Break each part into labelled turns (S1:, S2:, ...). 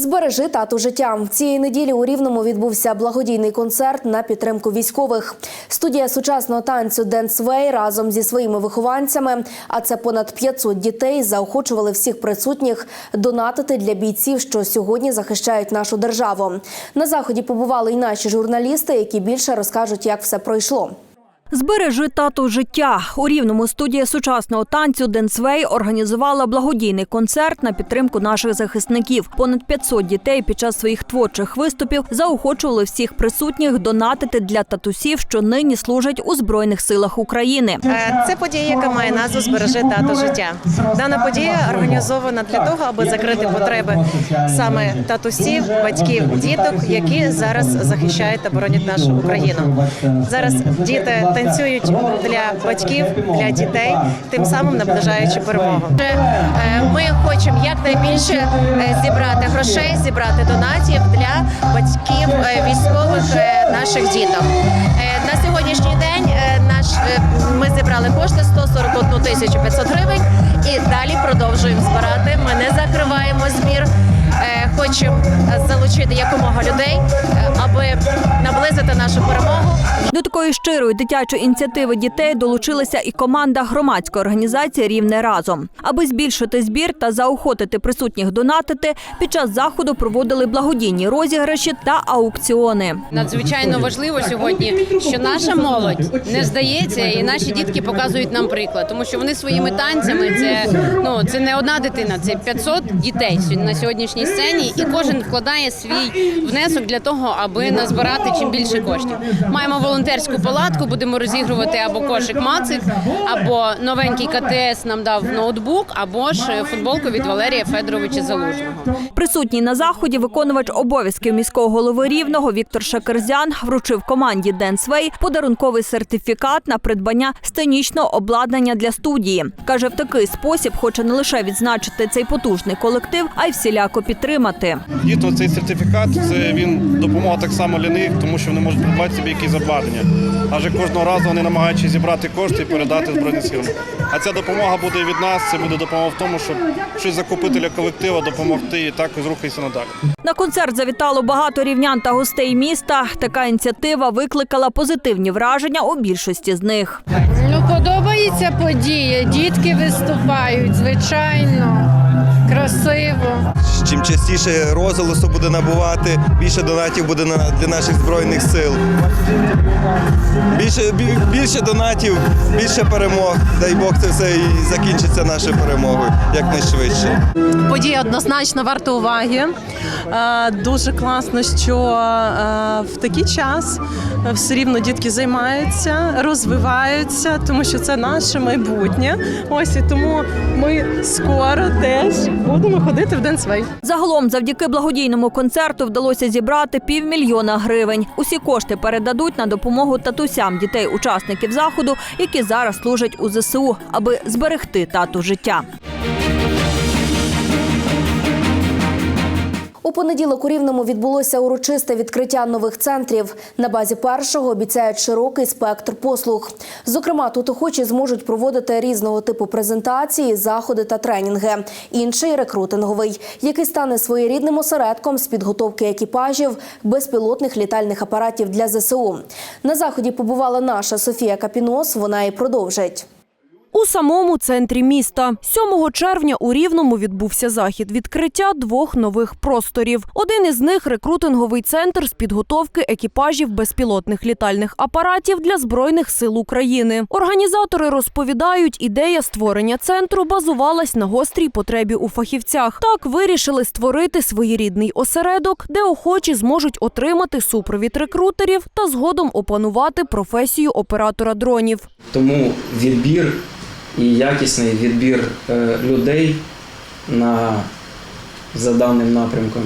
S1: Збережи тату життя. Цієї неділі у Рівному відбувся благодійний концерт на підтримку військових. Студія сучасного танцю Way разом зі своїми вихованцями, а це понад 500 дітей, заохочували всіх присутніх донатити для бійців, що сьогодні захищають нашу державу. На заході побували й наші журналісти, які більше розкажуть, як все пройшло.
S2: Збережи тату життя. У рівному студія сучасного танцю Денсвей організувала благодійний концерт на підтримку наших захисників. Понад 500 дітей під час своїх творчих виступів заохочували всіх присутніх донатити для татусів, що нині служать у збройних силах України.
S3: Е, Це подія, яка має назву Збережи тато життя. Дана подія організована для того, аби закрити потреби саме татусів, батьків, діток, які зараз захищають та боронять нашу Україну. Зараз діти танцюють для батьків, для дітей, тим самим наближаючи перемогу. Е, Ми хочемо якнайбільше е, зібрати грошей, зібрати донатів для батьків е, військових наших діток. На сьогоднішній день наш ми зібрали кошти 141 тисячу 500 гривень і далі продовжуємо збирати. Ми не закриваємо збір. Е, Хочемо залучити якомога людей, е, аби наблизити нашу перемогу.
S2: До такої щирої дитячої ініціативи дітей долучилася і команда громадської організації Рівне разом. Аби збільшити збір та заохотити присутніх донатити, під час заходу проводили благодійні розіграші та аукціони.
S4: Надзвичайно важливо сьогодні, що наша молодь не здається, і наші дітки показують нам приклад, тому що вони своїми танцями це ну це не одна дитина, це 500 дітей на сьогоднішній сцені, і кожен вкладає свій внесок для того, аби назбирати чим більше коштів. Маємо волонтерську палатку, будемо розігрувати або кошик Мацик, або новенький КТС нам дав ноутбук, або ж футболку від Валерія Федоровича Залужного.
S2: Присутній на заході виконувач обов'язків міського голови рівного Віктор Шакерзян вручив команді Денсвей подарунковий сертифікат на придбання сценічного обладнання для студії. каже, в такий спосіб хоче не лише відзначити цей потужний колектив, а й всіляко підтримати.
S5: Дійсно, цей сертифікат це він допомога так само для них, тому що вони можуть придбати собі якісь обладнання. Адже кожного разу вони намагаються зібрати кошти і передати Збройним силам. А ця допомога буде від нас. Це буде допомога в тому, щоб щось закупити для колективу, допомогти і так рухатися надалі.
S2: На концерт завітало багато рівнян та гостей міста. Така ініціатива викликала позитивні враження у більшості з них.
S6: Ну, подобається подія. Дітки виступають, звичайно, красиво.
S7: Чим частіше розголосу буде набувати, більше донатів буде на для наших збройних сил. Більше більше донатів, більше перемог. Дай Бог це все і закінчиться нашою перемогою якнайшвидше.
S3: Подія однозначно варта уваги. Е, Дуже класно, що е, в такий час все рівно дітки займаються, розвиваються, тому що це наше майбутнє. Ось і тому ми скоро теж будемо ходити в Денсвей.
S2: Загалом, завдяки благодійному концерту, вдалося зібрати півмільйона гривень. Усі кошти передадуть на допомогу татусям дітей-учасників заходу, які зараз служать у ЗСУ, аби зберегти тату життя.
S1: У понеділок у Рівному відбулося урочисте відкриття нових центрів. На базі першого обіцяють широкий спектр послуг. Зокрема, тут охочі зможуть проводити різного типу презентації, заходи та тренінги. Інший рекрутинговий, який стане своєрідним осередком з підготовки екіпажів безпілотних літальних апаратів для ЗСУ. На заході побувала наша Софія Капінос. Вона і продовжить.
S8: У самому центрі міста 7 червня у Рівному відбувся захід відкриття двох нових просторів. Один із них рекрутинговий центр з підготовки екіпажів безпілотних літальних апаратів для збройних сил України. Організатори розповідають, ідея створення центру базувалась на гострій потребі у фахівцях. Так вирішили створити своєрідний осередок, де охочі зможуть отримати супровід рекрутерів та згодом опанувати професію оператора дронів.
S9: Тому відбір і якісний відбір е, людей на, за даним напрямком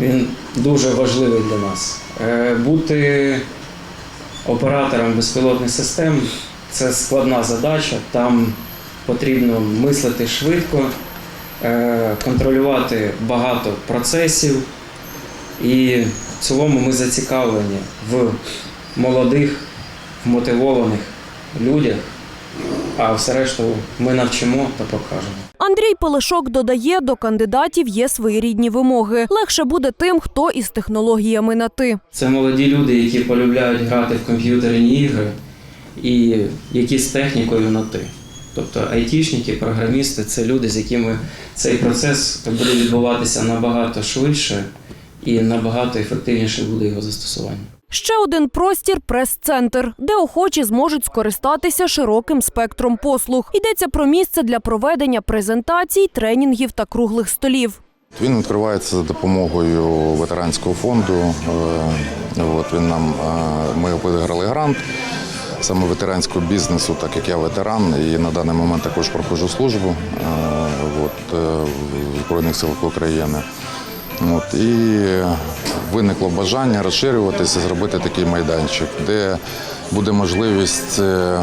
S9: він дуже важливий для нас. Е, Бути операторам безпілотних систем це складна задача. Там потрібно мислити швидко, е, контролювати багато процесів. І в цілому ми зацікавлені в молодих, мотивованих людях, а все решту ми навчимо та покажемо.
S8: Андрій Пелешок додає, до кандидатів є своєрідні вимоги. Легше буде тим, хто із технологіями на ти.
S9: Це молоді люди, які полюбляють грати в комп'ютерні ігри і які з технікою на ти. Тобто айтішники, програмісти це люди, з якими цей процес буде відбуватися набагато швидше і набагато ефективніше буде його застосування.
S8: Ще один простір прес-центр, де охочі зможуть скористатися широким спектром послуг. Йдеться про місце для проведення презентацій, тренінгів та круглих столів.
S10: Він відкривається за допомогою ветеранського фонду. Е, От він нам е, ми виграли грант саме ветеранського бізнесу, так як я ветеран, і на даний момент також проходжу службу е, от, в Збройних силах України. От, і виникло бажання розширюватися, зробити такий майданчик, де буде можливість е,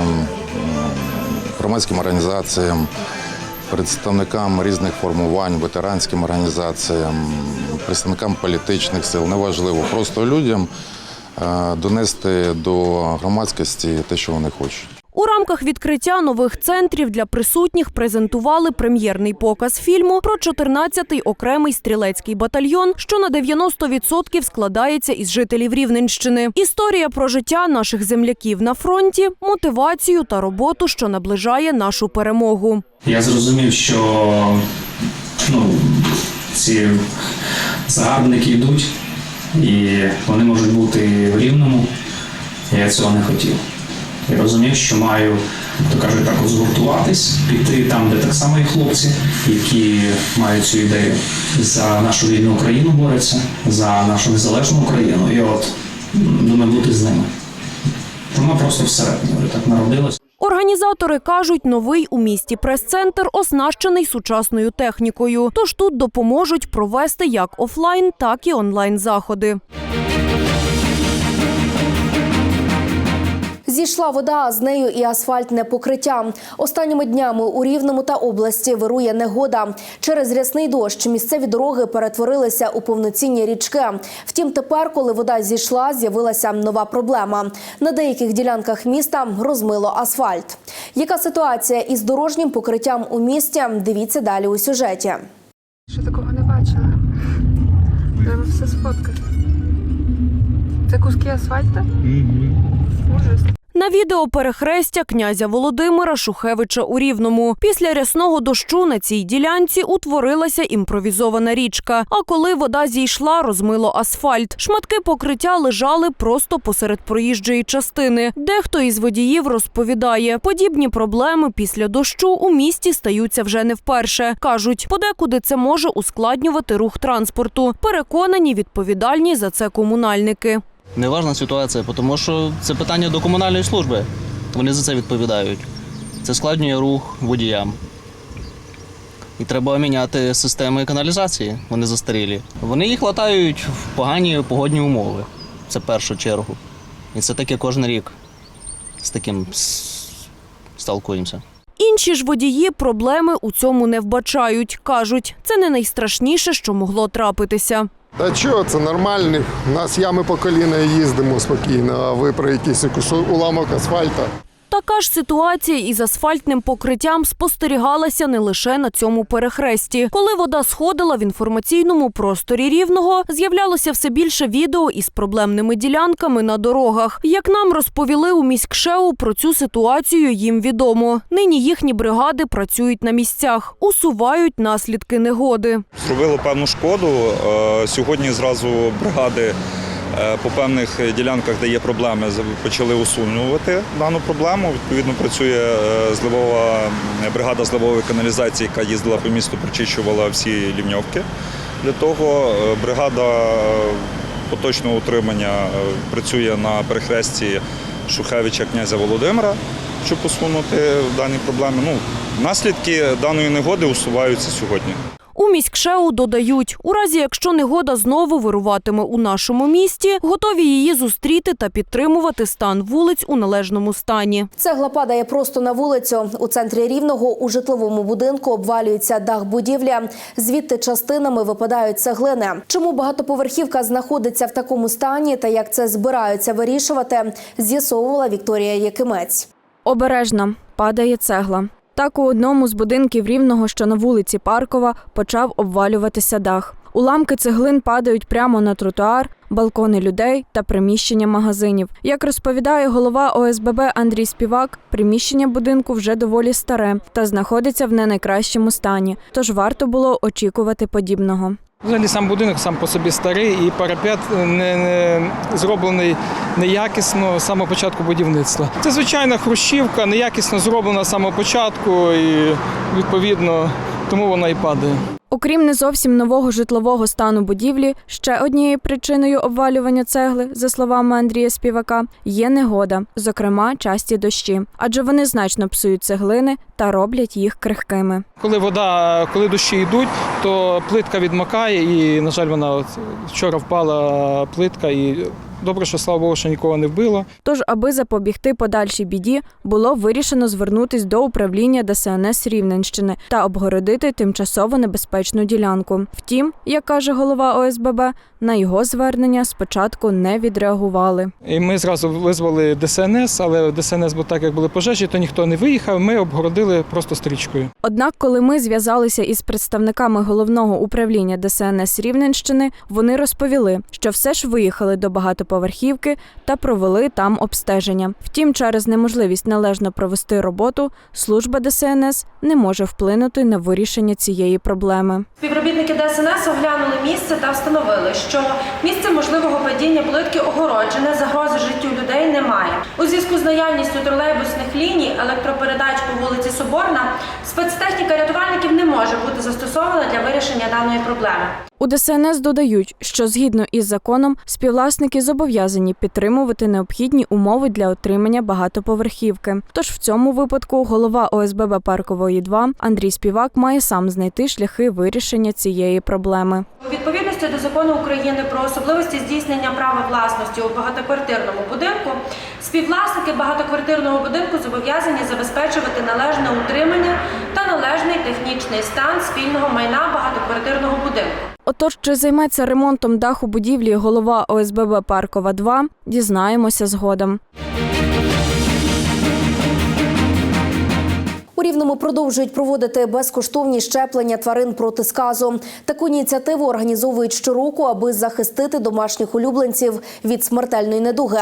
S10: громадським організаціям, представникам різних формувань, ветеранським організаціям, представникам політичних сил, неважливо, просто людям е, донести до громадськості те, що вони хочуть.
S8: У рамках відкриття нових центрів для присутніх презентували прем'єрний показ фільму про 14-й окремий стрілецький батальйон, що на 90% складається із жителів Рівненщини. Історія про життя наших земляків на фронті, мотивацію та роботу, що наближає нашу перемогу.
S11: Я зрозумів, що ну, ці загарбники йдуть, і вони можуть бути в рівному. Я цього не хотів. Я розумів, що маю, то кажуть, так згуртуватись, піти там, де так само є хлопці, які мають цю ідею за нашу вільну Україну борються, за нашу незалежну Україну. І от думаю, бути з ними. Тому просто всередині так народилось.
S8: Організатори кажуть, новий у місті прес-центр оснащений сучасною технікою. Тож тут допоможуть провести як офлайн, так і онлайн заходи.
S1: Зійшла вода, а з нею і асфальтне покриття. Останніми днями у Рівному та області вирує негода. Через рясний дощ місцеві дороги перетворилися у повноцінні річки. Втім, тепер, коли вода зійшла, з'явилася нова проблема. На деяких ділянках міста розмило асфальт. Яка ситуація із дорожнім покриттям у місті? Дивіться далі у сюжеті.
S6: Що такого не бачила? Треба все сфоткати. Це куски асфальту? Ужас.
S8: На відео перехрестя князя Володимира Шухевича у Рівному. Після рясного дощу на цій ділянці утворилася імпровізована річка. А коли вода зійшла, розмило асфальт. Шматки покриття лежали просто посеред проїжджої частини. Дехто із водіїв розповідає, подібні проблеми після дощу у місті стаються вже не вперше. кажуть, подекуди це може ускладнювати рух транспорту. Переконані відповідальні за це комунальники.
S12: Неважна ситуація, тому що це питання до комунальної служби. Вони за це відповідають. Це складнює рух водіям. І треба міняти системи каналізації, вони застарілі. Вони їх латають в погані погодні умови. Це першу чергу. І це таке кожен рік. З таким сталкуємося.
S8: Інші ж водії проблеми у цьому не вбачають. Кажуть, це не найстрашніше, що могло трапитися.
S13: Та чого, це нормально. У нас ями по коліна їздимо спокійно, а ви про якийсь уламок асфальта.
S8: Така ж ситуація із асфальтним покриттям спостерігалася не лише на цьому перехресті. Коли вода сходила в інформаційному просторі рівного, з'являлося все більше відео із проблемними ділянками на дорогах. Як нам розповіли у міськшеу, про цю ситуацію їм відомо. Нині їхні бригади працюють на місцях, усувають наслідки негоди.
S14: зробило певну шкоду. Е, Сьогодні зразу бригади по певних ділянках, де є проблеми, почали усунувати дану проблему. Відповідно, працює е, зливова бригада зливової каналізації, яка їздила по місту, прочищувала всі лівньовки. Для того е, бригада е, поточного утримання е, працює на перехресті Шухевича князя Володимира, щоб усунути дані проблеми. Ну, наслідки даної негоди усуваються сьогодні.
S8: У міськшеу додають, у разі якщо негода знову вируватиме у нашому місті, готові її зустріти та підтримувати стан вулиць у належному стані.
S1: Цегла падає просто на вулицю. У центрі Рівного у житловому будинку обвалюється дах будівлі. Звідти частинами випадають цеглини. Чому багатоповерхівка знаходиться в такому стані та як це збираються вирішувати, з'ясовувала Вікторія Якимець.
S15: Обережно падає цегла. Так у одному з будинків рівного, що на вулиці Паркова, почав обвалюватися дах. Уламки цеглин падають прямо на тротуар, балкони людей та приміщення магазинів. Як розповідає голова ОСББ Андрій Співак, приміщення будинку вже доволі старе та знаходиться в не найкращому стані, тож варто було очікувати подібного.
S16: Взагалі сам будинок сам по собі старий і парапет не, не зроблений неякісно з самого початку будівництва. Це звичайна хрущівка, неякісно зроблена з самого початку і відповідно тому вона і падає.
S15: Окрім не зовсім нового житлового стану будівлі, ще однією причиною обвалювання цегли, за словами Андрія Співака, є негода, зокрема часті дощі, адже вони значно псують цеглини та роблять їх крихкими.
S16: Коли вода, коли дощі йдуть, то плитка відмокає, і, на жаль, вона от вчора впала плитка, і добре, що слава Богу, що нікого не вбило.
S15: Тож, аби запобігти подальшій біді, було вирішено звернутись до управління ДСНС Рівненщини та обгородити тимчасово небезпечну ділянку. Втім, як каже голова ОСББ, на його звернення спочатку не відреагували.
S16: І ми зразу визвали ДСНС, але ДСНС, бо так як були пожежі, то ніхто не виїхав. Ми обгородили просто стрічкою.
S15: Однак, коли ми зв'язалися із представниками головного управління ДСНС Рівненщини, вони розповіли, що все ж виїхали до багатоповерхівки та провели там обстеження. Втім, через неможливість належно провести роботу, служба ДСНС не може вплинути на вирішення цієї проблеми.
S17: Співробітники ДСНС оглянули місце та встановили, що місце можливого падіння плитки огороджене, загрози життю людей немає. У зв'язку з наявністю тролейбусних ліній електропередач по вулиці Соборна спецтехніка рятувальників не може бути застосована для вирішення даної проблеми.
S15: У ДСНС додають, що згідно із законом співвласники зобов'язані підтримувати необхідні умови для отримання багатоповерхівки. Тож в цьому випадку голова ОСББ Паркової 2 Андрій Співак має сам знайти шляхи вирішення цієї проблеми.
S17: У відповідності до закону України про особливості здійснення права власності у багатоквартирному будинку, співвласники багатоквартирного будинку зобов'язані забезпечувати належне утримання та належний технічний стан спільного майна багатоквартирного будинку.
S15: Отож, чи займеться ремонтом даху будівлі голова ОСББ Паркова 2 дізнаємося згодом.
S1: У Рівному продовжують проводити безкоштовні щеплення тварин проти сказу. Таку ініціативу організовують щороку, аби захистити домашніх улюбленців від смертельної недуги.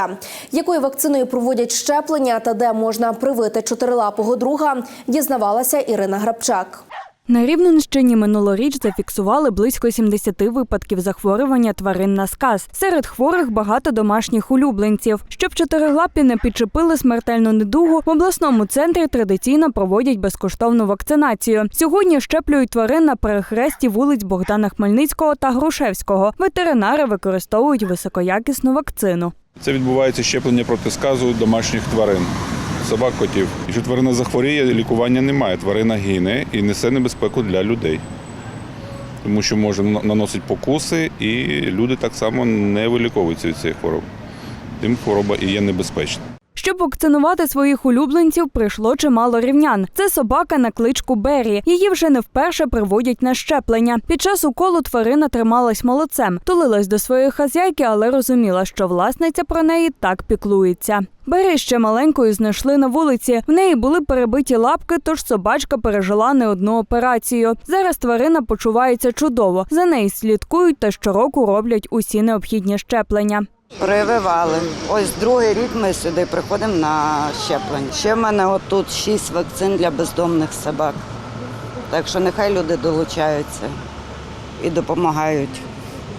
S1: Якою вакциною проводять щеплення та де можна привити чотирилапого друга, дізнавалася Ірина Грабчак.
S15: На Рівненщині минулоріч зафіксували близько 70 випадків захворювання тварин на сказ. Серед хворих багато домашніх улюбленців. Щоб чотириглапі не підчепили смертельну недугу, в обласному центрі традиційно проводять безкоштовну вакцинацію. Сьогодні щеплюють тварин на перехресті вулиць Богдана Хмельницького та Грушевського. Ветеринари використовують високоякісну вакцину.
S18: Це відбувається щеплення проти сказу домашніх тварин, собак, котів. Якщо тварина захворіє, лікування немає. Тварина гине і несе небезпеку для людей. Тому що може наносити покуси, і люди так само не виліковуються від цієї хвороби. Тим хвороба і є небезпечна.
S15: Щоб вакцинувати своїх улюбленців, прийшло чимало рівнян. Це собака на кличку Бері. Її вже не вперше приводять на щеплення. Під час уколу тварина трималась молодцем, тулилась до своєї хазяйки, але розуміла, що власниця про неї так піклується. Бері ще маленькою знайшли на вулиці. В неї були перебиті лапки, тож собачка пережила не одну операцію. Зараз тварина почувається чудово. За нею слідкують та щороку роблять усі необхідні щеплення.
S19: Прививали. Ось другий рік ми сюди приходимо на щеплення. Ще в мене отут шість вакцин для бездомних собак. Так що нехай люди долучаються і допомагають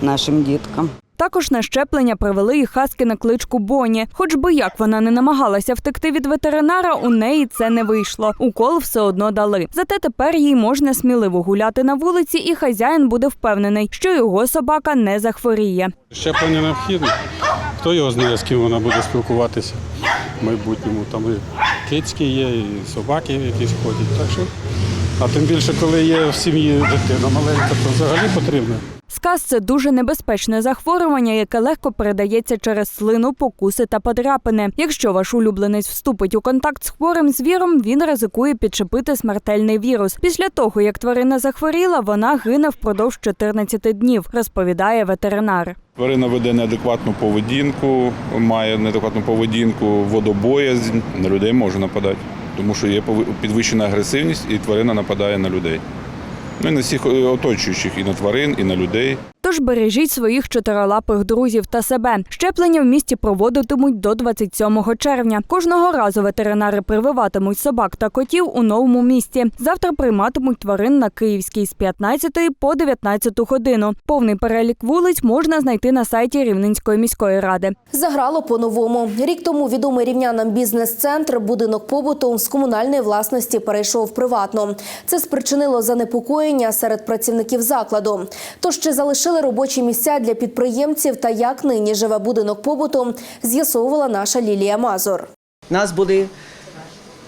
S19: нашим діткам.
S15: Також на щеплення привели і хаски на кличку Боні. Хоч би як вона не намагалася втекти від ветеринара, у неї це не вийшло. Укол все одно дали. Зате тепер їй можна сміливо гуляти на вулиці, і хазяїн буде впевнений, що його собака не захворіє.
S20: Щеплення необхідне. Хто його знає, з ким вона буде спілкуватися в майбутньому. Там і кицькі є, і собаки якісь ходять. Так що А тим більше, коли є в сім'ї дитина маленька, то взагалі потрібно.
S15: Сказ це дуже небезпечне захворювання, яке легко передається через слину, покуси та подряпини. Якщо ваш улюбленець вступить у контакт з хворим звіром, він ризикує підчепити смертельний вірус. Після того, як тварина захворіла, вона гине впродовж 14 днів, розповідає ветеринар.
S18: Тварина веде неадекватну поведінку, має неадекватну поведінку, водобоязнь, на людей може нападати. Тому що є підвищена агресивність, і тварина нападає на людей. Ну і на всіх е, оточуючих, і на тварин, і на людей.
S15: Тож бережіть своїх чотирилапих друзів та себе. Щеплення в місті проводитимуть до 27 червня. Кожного разу ветеринари прививатимуть собак та котів у новому місті. Завтра прийматимуть тварин на Київській з 15 по 19 годину. Повний перелік вулиць можна знайти на сайті Рівненської міської ради.
S1: Заграло по-новому. Рік тому відомий рівнянам бізнес-центр будинок побуту з комунальної власності перейшов в приватну. Це спричинило занепокоєння серед працівників закладу. Тож чи залишили робочі місця для підприємців та як нині живе будинок побуту, з'ясовувала наша Лілія Мазур.
S21: Нас були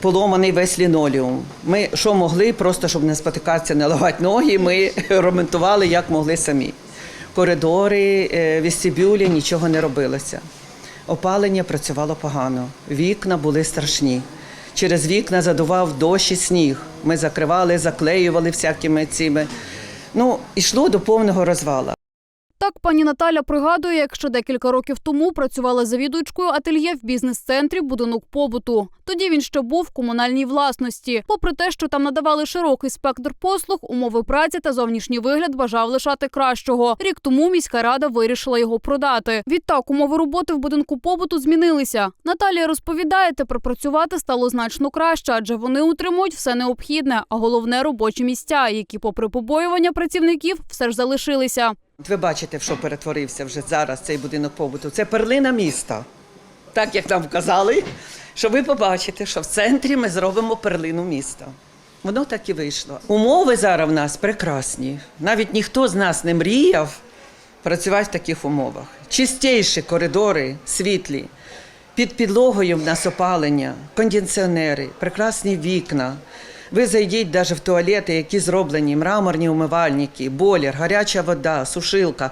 S21: поломаний весь лінолеум. Ми що могли, просто щоб не спотикатися, не лагати ноги, ми ремонтували як могли самі. Коридори, е, вестибюлі, нічого не робилося. Опалення працювало погано, вікна були страшні. Через вікна задував дощ і сніг. Ми закривали, заклеювали всякими цими. Ну, йшло до повного розвала.
S22: Так, пані Наталя пригадує, як ще декілька років тому працювала завідувачкою ательє в бізнес-центрі будинок побуту. Тоді він ще був в комунальній власності. Попри те, що там надавали широкий спектр послуг, умови праці та зовнішній вигляд бажав лишати кращого. Рік тому міська рада вирішила його продати. Відтак умови роботи в будинку побуту змінилися. Наталія розповідає, тепер працювати стало значно краще, адже вони утримують все необхідне, а головне робочі місця, які, попри побоювання працівників, все ж залишилися.
S21: Ви бачите, в що перетворився вже зараз цей будинок побуту. Це перлина міста. Так як нам казали, що ви побачите, що в центрі ми зробимо перлину міста. Воно так і вийшло. Умови зараз в нас прекрасні. Навіть ніхто з нас не мріяв працювати в таких умовах. Чистіші коридори, світлі. Під підлогою в нас опалення, кондиціонери, прекрасні вікна. Ви зайдіть навіть в туалети, які зроблені, мраморні умивальники, бойлер, гаряча вода, сушилка.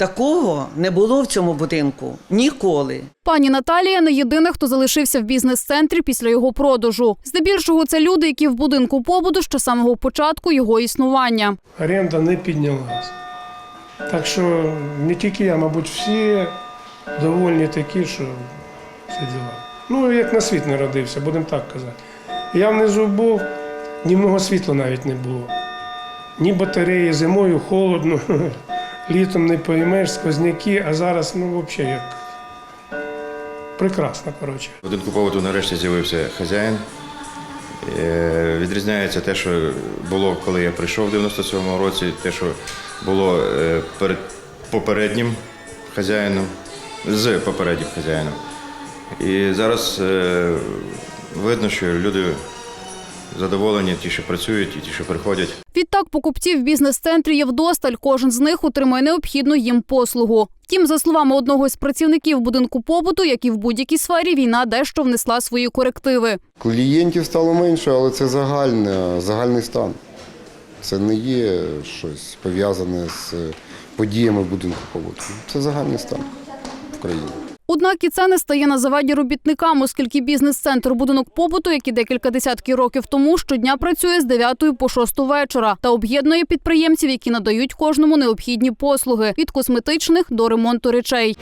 S21: Такого не було в цьому будинку ніколи.
S22: Пані Наталія не єдина, хто залишився в бізнес-центрі після його продажу. Здебільшого це люди, які в будинку побуту ще з самого початку його існування.
S23: оренда не піднялась. Так що не тільки я, мабуть, всі довольні такі, що все діла. Ну, як на світ народився, будемо так казати. Я внизу був, ні мого світла навіть не було. Ні батареї, зимою холодно, літом не поймеш, сквозняки, а зараз, ну, взагалі, як прекрасно, коротше.
S24: Будинку побуту нарешті з'явився хазяїн. Е, Відрізняється те, що було, коли я прийшов в 97-му році, те, що було е, перед попереднім хазяїном, з попереднім хазяїном. І зараз е, видно, що люди задоволені, ті, що працюють, і ті, що приходять.
S22: Відтак покупців в бізнес-центрі є вдосталь. Кожен з них отримує необхідну їм послугу. Втім, за словами одного з працівників будинку побуту, як і в будь-якій сфері, війна дещо внесла свої корективи.
S13: Клієнтів стало менше, але це загальне, загальний стан. Це не є щось пов'язане з подіями будинку побуту. Це загальний стан в країні.
S22: Однак і це не стає на заваді робітникам, оскільки бізнес-центр будинок побуту, який декілька десятків років тому щодня працює з 9 по 6 вечора та об'єднує підприємців, які надають кожному необхідні послуги від косметичних до ремонту речей.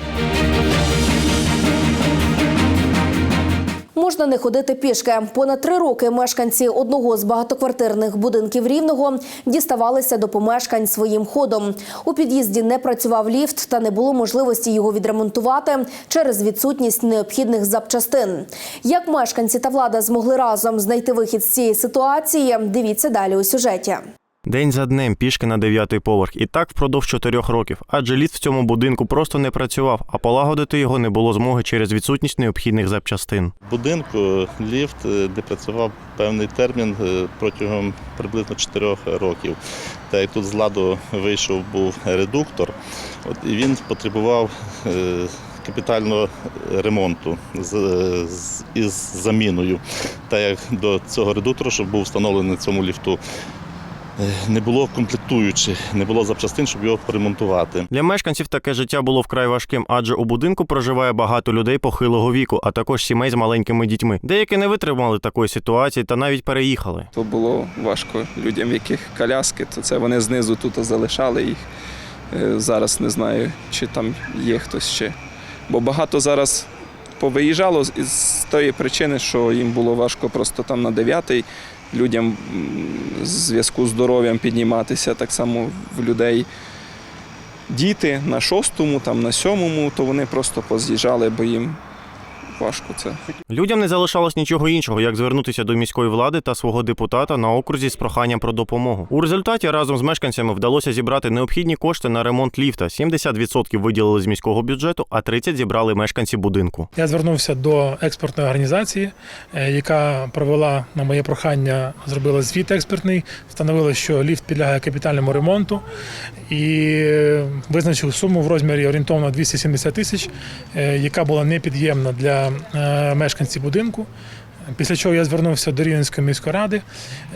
S1: Можна не ходити пішки. Понад три роки мешканці одного з багатоквартирних будинків Рівного діставалися до помешкань своїм ходом. У під'їзді не працював ліфт та не було можливості його відремонтувати через відсутність необхідних запчастин. Як мешканці та влада змогли разом знайти вихід з цієї ситуації, дивіться далі у сюжеті.
S25: День за днем пішки на дев'ятий поверх, і так впродовж чотирьох років, адже ліфт в цьому будинку просто не працював, а полагодити його не було змоги через відсутність необхідних запчастин.
S7: Будинку ліфт е, не працював певний термін е, протягом приблизно 4 років. Так як тут з ладу вийшов був редуктор, от, і він потребував е, капітального ремонту з, з, із заміною. Так як до цього редуктора, що був встановлений на цьому ліфту, е, не було комплектуючих, не було запчастин, щоб його поремонтувати.
S25: Для мешканців таке життя було вкрай важким, адже у будинку проживає багато людей похилого віку, а також сімей з маленькими дітьми. Деякі не витримали такої ситуації та навіть переїхали.
S16: То було важко людям, в яких коляски, то це вони знизу тут залишали їх. Е, Зараз не знаю, чи там є хтось ще. Бо багато зараз повиїжджало з- із тої причини, що їм було важко просто там на 9-й людям в зв'язку з здоров'ям підніматися. Так само в людей діти на шостому, там на сьомому, то вони просто поз'їжджали, бо їм важко це.
S25: Людям не залишалось нічого іншого, як звернутися до міської влади та свого депутата на окрузі з проханням про допомогу. У результаті разом з мешканцями вдалося зібрати необхідні кошти на ремонт ліфта. 70% виділили з міського бюджету, а 30% зібрали мешканці будинку.
S23: Я звернувся до експертної організації, е, яка провела на моє прохання, зробила звіт експертний, встановила, що ліфт підлягає капітальному ремонту і е, визначив суму в розмірі орієнтовно 270 тисяч, е, яка була непід'ємна для е, мешканців будинку. Після чого я звернувся до Рівненської міської ради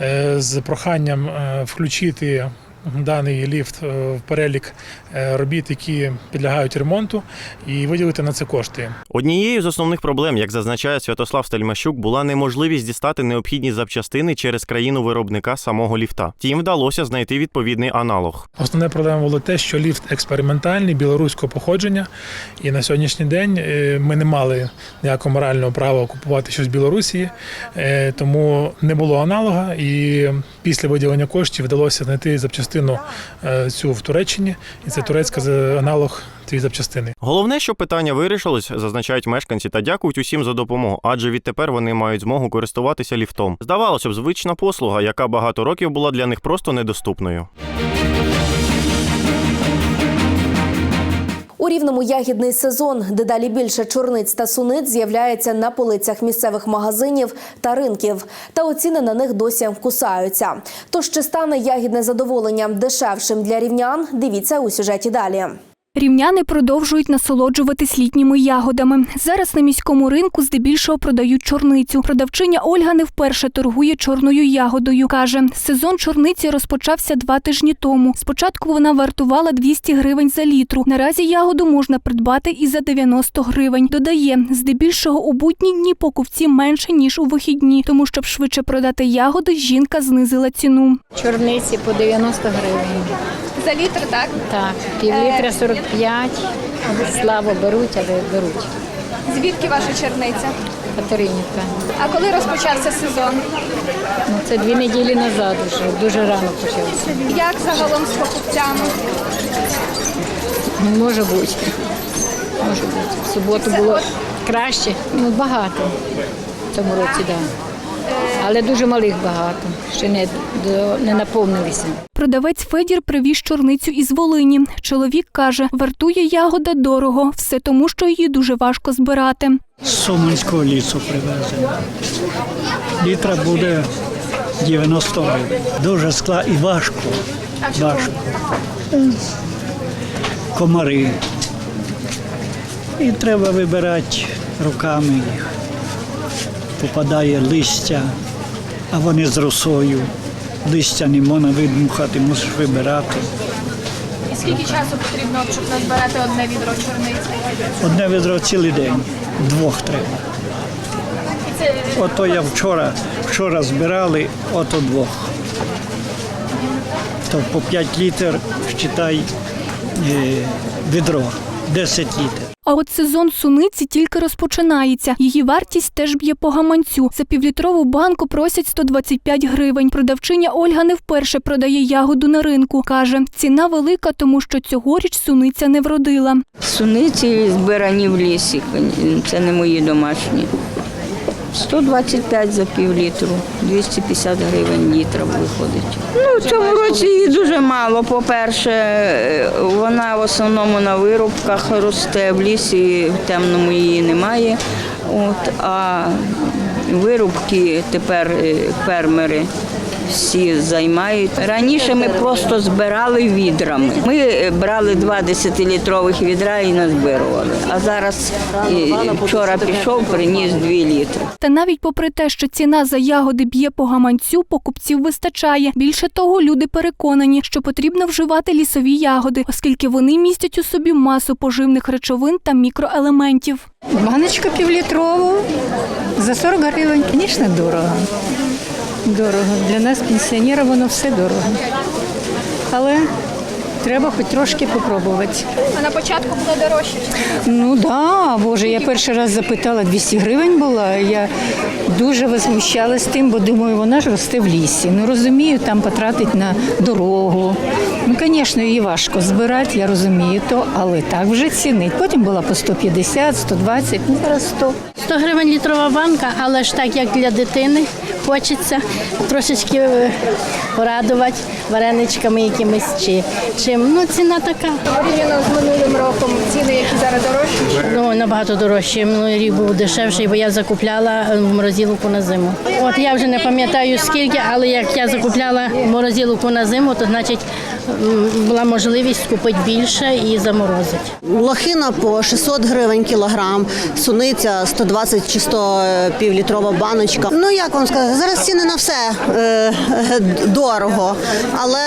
S23: е, з проханням е, включити даний ліфт е, в перелік е, робіт, які підлягають ремонту, і виділити на це кошти.
S25: Однією з основних проблем, як зазначає Святослав Стельмащук, була неможливість дістати необхідні запчастини через країну виробника самого ліфта. Втім, вдалося знайти відповідний аналог.
S23: Основна проблема було те, що ліфт експериментальний, білоруського походження, і на сьогоднішній день е, ми не мали ніякого морального права купувати щось з Білорусі, тому не було аналога. І після виділення коштів вдалося знайти запчастину е, цю в Туреччині, і це турецька аналог цієї запчастини.
S25: Головне, що питання вирішилось, зазначають мешканці та дякують усім за допомогу, адже відтепер вони мають змогу користуватися ліфтом. Здавалося б, звична послуга, яка багато років була для них просто недоступною.
S1: У рівному ягідний сезон дедалі більше чорниць та суниць з'являється на полицях місцевих магазинів та ринків, та оціни на них досі кусаються. Тож чи стане ягідне задоволення дешевшим для рівнян? Дивіться у сюжеті далі.
S26: Рівняни продовжують насолоджуватись літніми ягодами. Зараз на міському ринку здебільшого продають чорницю. Продавчиня Ольга не вперше торгує чорною ягодою. Каже, сезон чорниці розпочався два тижні тому. Спочатку вона вартувала 200 гривень за літру. Наразі ягоду можна придбати і за 90 гривень. Додає, здебільшого у будні дні покупці менше ніж у вихідні, тому щоб швидше продати ягоди, жінка знизила ціну.
S27: Чорниці по 90 гривень.
S28: За літр, так?
S27: Так, пів літра 45. Слабо беруть, але беруть.
S28: Звідки ваша черниця?
S27: Катеринівка.
S28: А коли розпочався сезон?
S27: Ну, це дві неділі назад вже, дуже рано почався.
S28: Як загалом з покупцями?
S27: Ну, може бути. Може бути. В суботу було краще, ну багато в цьому році, так. Да. Але дуже малих багато, ще не, до, не наповнилися.
S26: Продавець Федір привіз чорницю із Волині. Чоловік каже, вартує ягода дорого, все тому, що її дуже важко збирати.
S29: З Суманського лісу привезено. Літра буде 90 гривень. Дуже скла і важко. Важко. Комари. І треба вибирати руками їх. Попадає листя, а вони з росою. Листя не можна видмухати, мусиш вибирати.
S28: І скільки часу потрібно, щоб назбирати одне відро чорниці?
S29: Одне відро цілий день, двох треба. Ото я вчора, вчора збирали, ото двох. То по 5 літр, вважай, е, відро, 10 літрів.
S26: А от сезон суниці тільки розпочинається. Її вартість теж б'є по гаманцю. За півлітрову банку просять 125 гривень. Продавчиня Ольга не вперше продає ягоду на ринку. Каже, ціна велика, тому що цьогоріч суниця не вродила.
S30: Суниці збирані в лісі, це не мої домашні. 125 за пів літру, 250 гривень літра виходить. Ну, в цьому році її дуже мало. По-перше, е, вона в основному на вирубках росте, в лісі в темному її немає. От, а вирубки тепер е, фермери всі займають. Раніше ми просто збирали відрами. Ми е, брали два 10-літрових відра і назбирували. А зараз е, вчора пішов, приніс 2 літри.
S26: Та навіть попри те, що ціна за ягоди б'є по гаманцю, покупців вистачає. Більше того, люди переконані, що потрібно вживати лісові ягоди, оскільки вони містять у собі масу поживних речовин та мікроелементів.
S31: Баночку півлітрову за 40 гривень. Звісно, дорого. Дорого. Для нас, пенсіонерів, воно все дорого. Але треба хоч трошки попробувати.
S28: А на початку було дорожче?
S31: Ну да, боже, я перший раз запитала, 200 гривень була. Я дуже возмущалась тим, бо думаю, вона ж росте в лісі. Ну розумію, там потратить на дорогу. Ну, звісно, її важко збирати, я розумію то, але так вже цінить. Потім була по 150, 120, ну зараз 100.
S32: 100 гривень літрова банка, але ж так як для дитини хочеться трошечки е, порадувати вареничками якимись чи чим. Ну, ціна така.
S28: Порівняно з минулим роком ціни, які зараз дорожчі.
S32: Ну, набагато дорожче. Минулий рік був дешевший, бо я закупляла е, морозилку на зиму. От я вже не пам'ятаю скільки, але як я закупляла морозилку на зиму, то значить була можливість купити більше і заморозити.
S33: Лохина по 600 гривень кілограм, суниця 120 чи 100 півлітрова баночка. Ну як вам сказати, зараз ціни на все е, е, дорого, але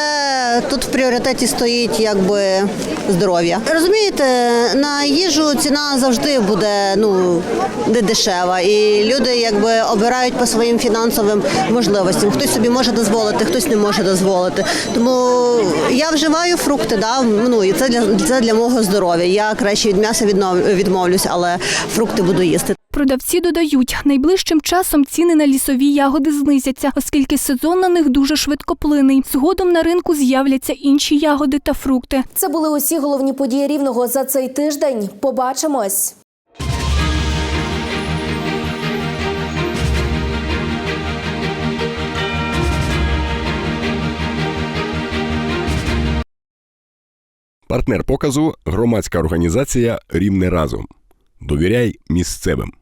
S33: тут в пріоритеті стоїть якби здоров'я. Розумієте, на їжу ціна завжди буде ну не дешева, і люди якби обирають по своїм фінансовим можливостям. Хтось собі може дозволити, хтось не може дозволити. Тому я вживаю фрукти, да, ну і це для це для мого здоров'я. Я краще від м'яса відмовлюсь, але фрукти буду їсти.
S26: Продавці додають, найближчим часом ціни на лісові ягоди знизяться, оскільки сезон на них дуже швидкоплинний. Згодом на ринку з'являться інші ягоди та фрукти.
S1: Це були усі головні події рівного за цей тиждень. Побачимось.
S34: Партнер показу громадська організація Рівне разом. Довіряй місцевим.